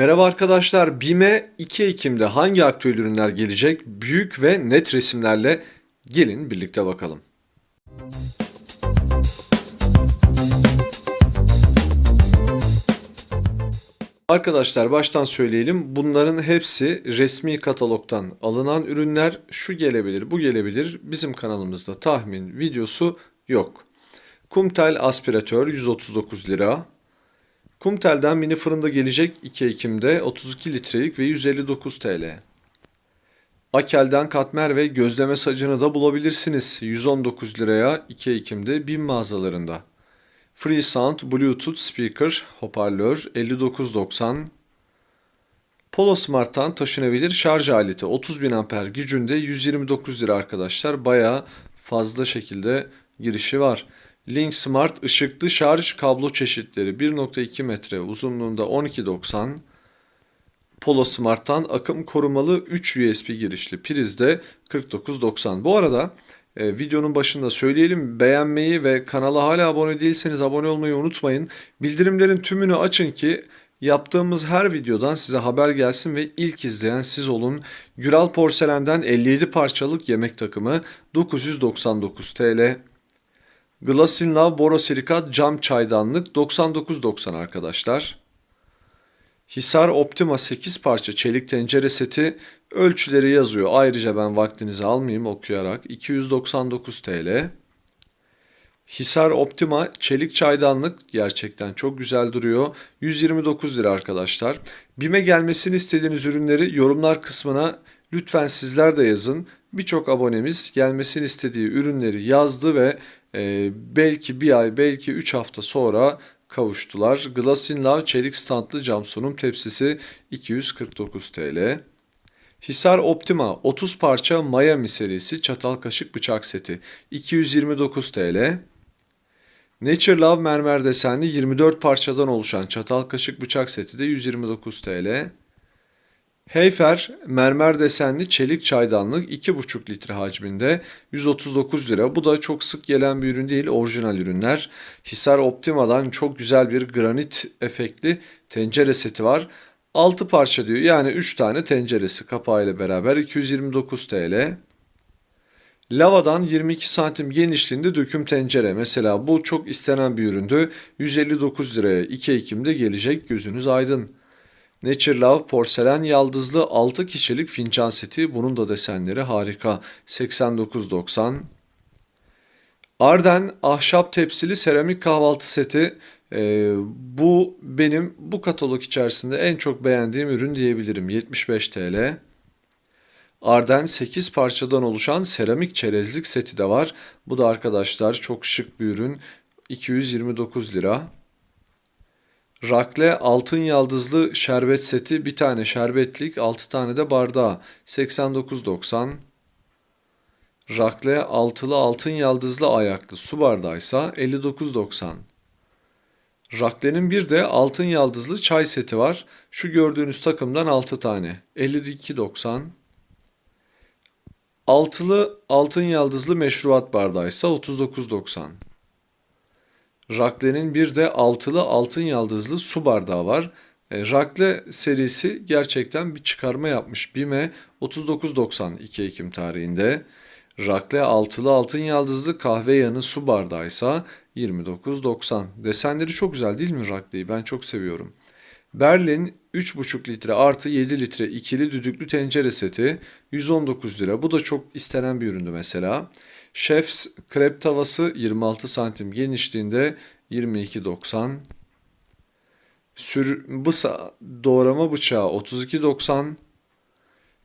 Merhaba arkadaşlar. BİM'e 2 Ekim'de hangi aktüel ürünler gelecek? Büyük ve net resimlerle gelin birlikte bakalım. Arkadaşlar baştan söyleyelim. Bunların hepsi resmi katalogdan alınan ürünler. Şu gelebilir, bu gelebilir. Bizim kanalımızda tahmin videosu yok. Kumtel aspiratör 139 lira. Kumtel'den mini fırında gelecek 2 Ekim'de 32 litrelik ve 159 TL. Akel'den katmer ve gözleme sacını da bulabilirsiniz. 119 liraya 2 Ekim'de BİM mağazalarında. Freesound Bluetooth speaker hoparlör 59.90. Polo Smart'tan taşınabilir şarj aleti 30.000 amper gücünde 129 lira arkadaşlar. Bayağı fazla şekilde girişi var. Link Smart ışıklı şarj kablo çeşitleri 1.2 metre uzunluğunda 12.90. Polo Smart'tan akım korumalı 3 USB girişli prizde 49.90. Bu arada e, videonun başında söyleyelim beğenmeyi ve kanala hala abone değilseniz abone olmayı unutmayın. Bildirimlerin tümünü açın ki yaptığımız her videodan size haber gelsin ve ilk izleyen siz olun. Güral Porselen'den 57 parçalık yemek takımı 999 TL. Glasin Love borosilikat cam çaydanlık 99.90 arkadaşlar. Hisar Optima 8 parça çelik tencere seti ölçüleri yazıyor. Ayrıca ben vaktinizi almayayım okuyarak 299 TL. Hisar Optima çelik çaydanlık gerçekten çok güzel duruyor. 129 lira arkadaşlar. BİM'e gelmesini istediğiniz ürünleri yorumlar kısmına lütfen sizler de yazın. Birçok abonemiz gelmesini istediği ürünleri yazdı ve e, belki bir ay belki 3 hafta sonra kavuştular. Glass in Love çelik standlı cam sunum tepsisi 249 TL. Hisar Optima 30 parça Miami serisi çatal kaşık bıçak seti 229 TL. Nature Love mermer desenli 24 parçadan oluşan çatal kaşık bıçak seti de 129 TL. Heyfer mermer desenli çelik çaydanlık 2,5 litre hacminde 139 lira. Bu da çok sık gelen bir ürün değil, orijinal ürünler. Hisar Optima'dan çok güzel bir granit efektli tencere seti var. 6 parça diyor yani 3 tane tenceresi kapağıyla beraber 229 TL. Lavadan 22 santim genişliğinde döküm tencere. Mesela bu çok istenen bir üründü. 159 liraya 2 Ekim'de gelecek gözünüz aydın. Nature Love porselen yaldızlı 6 kişilik fincan seti. Bunun da desenleri harika. 89.90. Arden ahşap tepsili seramik kahvaltı seti. Ee, bu benim bu katalog içerisinde en çok beğendiğim ürün diyebilirim. 75 TL. Arden 8 parçadan oluşan seramik çerezlik seti de var. Bu da arkadaşlar çok şık bir ürün. 229 lira. Rakle altın yaldızlı şerbet seti bir tane şerbetlik 6 tane de bardağı 89.90. Rakle altılı altın yaldızlı ayaklı su bardağı ise 59.90. Rakle'nin bir de altın yaldızlı çay seti var. Şu gördüğünüz takımdan 6 tane 52.90. Altılı altın yaldızlı meşrubat bardağı ise 39.90. Rakle'nin bir de altılı altın yaldızlı su bardağı var. E, Rakle serisi gerçekten bir çıkarma yapmış. BİM'e 39.90 2 Ekim tarihinde. Rakle altılı altın yaldızlı kahve yanı su bardağı ise 29.90. Desenleri çok güzel değil mi Rakle'yi? Ben çok seviyorum. Berlin 3,5 litre artı 7 litre ikili düdüklü tencere seti 119 lira. Bu da çok istenen bir üründü mesela. Chef's krep tavası 26 santim genişliğinde 22.90. Sürbısa doğrama bıçağı 32.90.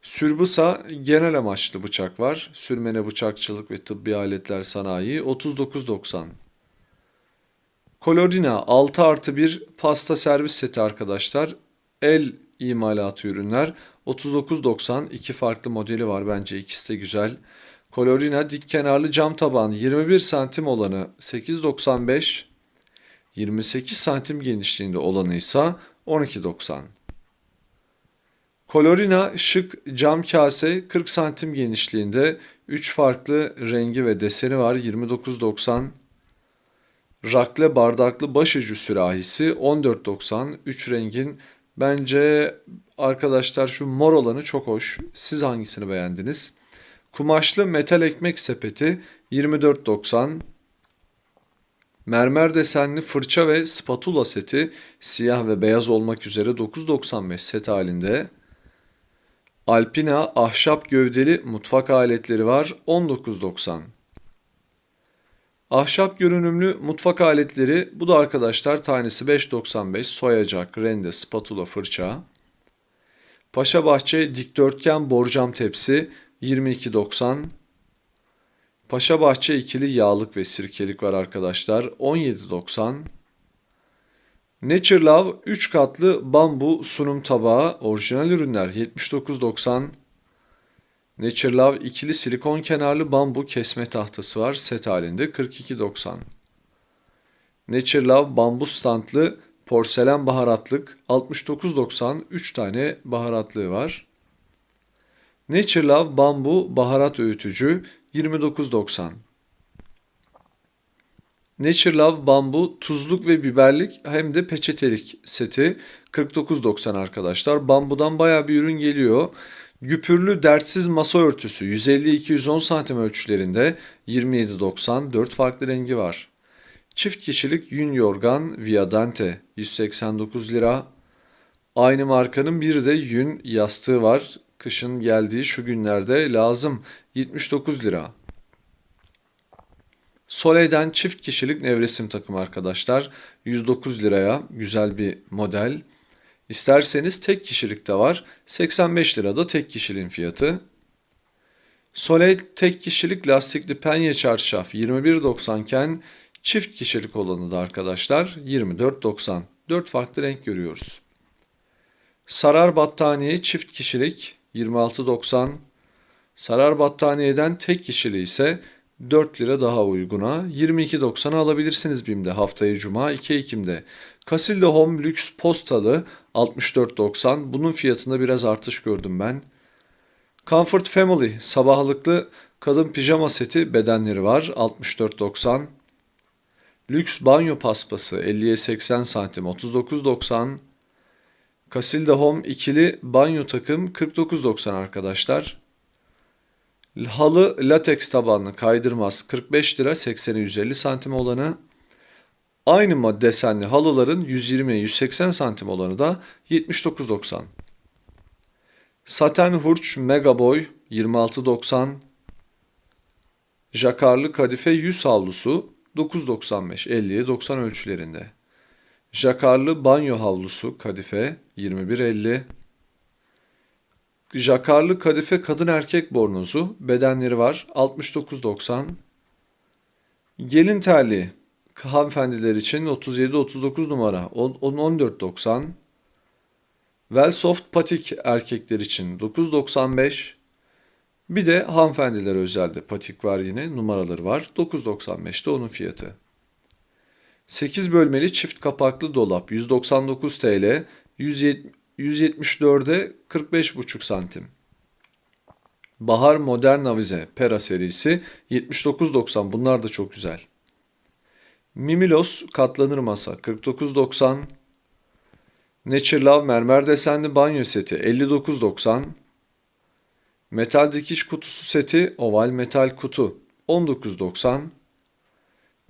Sürbısa genel amaçlı bıçak var. Sürmene bıçakçılık ve tıbbi aletler sanayi 39.90. Colorina 6 artı 1 pasta servis seti arkadaşlar. El imalatı ürünler 39.90 iki farklı modeli var bence ikisi de güzel. Colorina dik kenarlı cam taban 21 santim olanı 8.95 28 santim genişliğinde olanı ise 12.90. Colorina şık cam kase 40 santim genişliğinde 3 farklı rengi ve deseni var 29.90. Rakle bardaklı başucu sürahisi 14.90 3 rengin Bence arkadaşlar şu mor olanı çok hoş. Siz hangisini beğendiniz? Kumaşlı metal ekmek sepeti 24.90. Mermer desenli fırça ve spatula seti siyah ve beyaz olmak üzere 9.95 set halinde. Alpina ahşap gövdeli mutfak aletleri var 19.90. Ahşap görünümlü mutfak aletleri bu da arkadaşlar tanesi 5.95 soyacak, rende, spatula, fırça. Paşa Bahçe dikdörtgen borcam tepsi 22.90. Paşa Bahçe ikili yağlık ve sirkelik var arkadaşlar 17.90. Nature Love 3 katlı bambu sunum tabağı orijinal ürünler 79.90. Nature Love ikili silikon kenarlı bambu kesme tahtası var set halinde 42.90. Nature Love bambu standlı porselen baharatlık 69.90 3 tane baharatlığı var. Nature Love bambu baharat öğütücü 29.90. Nature Love bambu tuzluk ve biberlik hem de peçetelik seti 49.90 arkadaşlar. Bambudan baya bir ürün geliyor. Güpürlü dertsiz masa örtüsü 150-210 santim ölçülerinde 27.90 4 farklı rengi var. Çift kişilik yün yorgan Viadante 189 lira. Aynı markanın bir de yün yastığı var. Kışın geldiği şu günlerde lazım 79 lira. Soleil'den çift kişilik nevresim takımı arkadaşlar. 109 liraya güzel bir model. İsterseniz tek kişilik de var. 85 lirada tek kişiliğin fiyatı. Soleil tek kişilik lastikli penye çarşaf 21.90 iken çift kişilik olanı da arkadaşlar 24.90. 4 farklı renk görüyoruz. Sarar battaniye çift kişilik 26.90. Sarar battaniyeden tek kişiliği ise 4 lira daha uyguna 22.90'a alabilirsiniz BİM'de haftaya Cuma 2 Ekim'de. Casilda Home Lüks Postalı 64.90 bunun fiyatında biraz artış gördüm ben. Comfort Family sabahlıklı kadın pijama seti bedenleri var 64.90. Lüks banyo paspası 50'ye 80 santim 39.90. Casilda Home ikili banyo takım 49.90 arkadaşlar. Halı lateks tabanlı kaydırmaz 45 lira 80'e 150 santim olanı. Aynı desenli halıların 120'ye 180 santim olanı da 79.90. Saten hurç mega boy 26.90. Jakarlı kadife yüz havlusu 9.95 50'ye 90 ölçülerinde. Jakarlı banyo havlusu kadife 21.50. Jakarlı kadife kadın erkek bornozu bedenleri var 69.90. Gelin terliği hanımefendiler için 37-39 numara 14.90. Velsoft patik erkekler için 9.95. Bir de hanımefendilere özelde patik var yine numaraları var 9.95'te onun fiyatı. 8 bölmeli çift kapaklı dolap 199 TL 174'e 45,5 santim. Bahar Modern Avize Pera serisi 79.90 bunlar da çok güzel. Mimilos katlanır masa 49.90. Nature Love mermer desenli banyo seti 59.90. Metal dikiş kutusu seti oval metal kutu 19.90.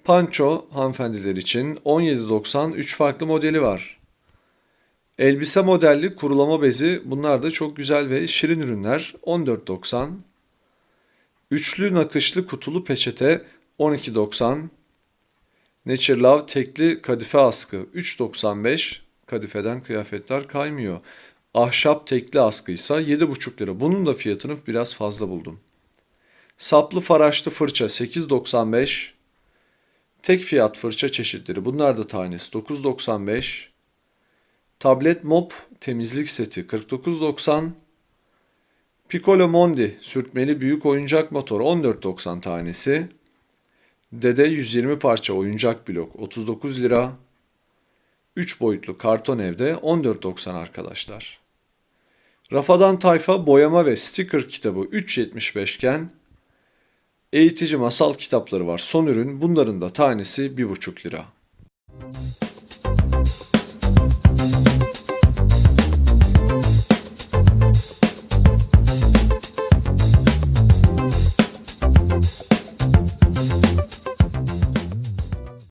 Pancho hanımefendiler için 17.90 3 farklı modeli var. Elbise modelli kurulama bezi bunlar da çok güzel ve şirin ürünler 14.90. Üçlü nakışlı kutulu peçete 12.90. Nature Love tekli kadife askı 3.95. Kadifeden kıyafetler kaymıyor. Ahşap tekli askı ise 7.5 lira. Bunun da fiyatını biraz fazla buldum. Saplı faraşlı fırça 8.95. Tek fiyat fırça çeşitleri bunlar da tanesi 9.95. Tablet Mop temizlik seti 49.90. Piccolo Mondi sürtmeli büyük oyuncak motor 14.90 tanesi. Dede 120 parça oyuncak blok 39 lira. 3 boyutlu karton evde 14.90 arkadaşlar. Rafadan Tayfa boyama ve sticker kitabı 3.75 iken eğitici masal kitapları var. Son ürün bunların da tanesi 1.5 lira.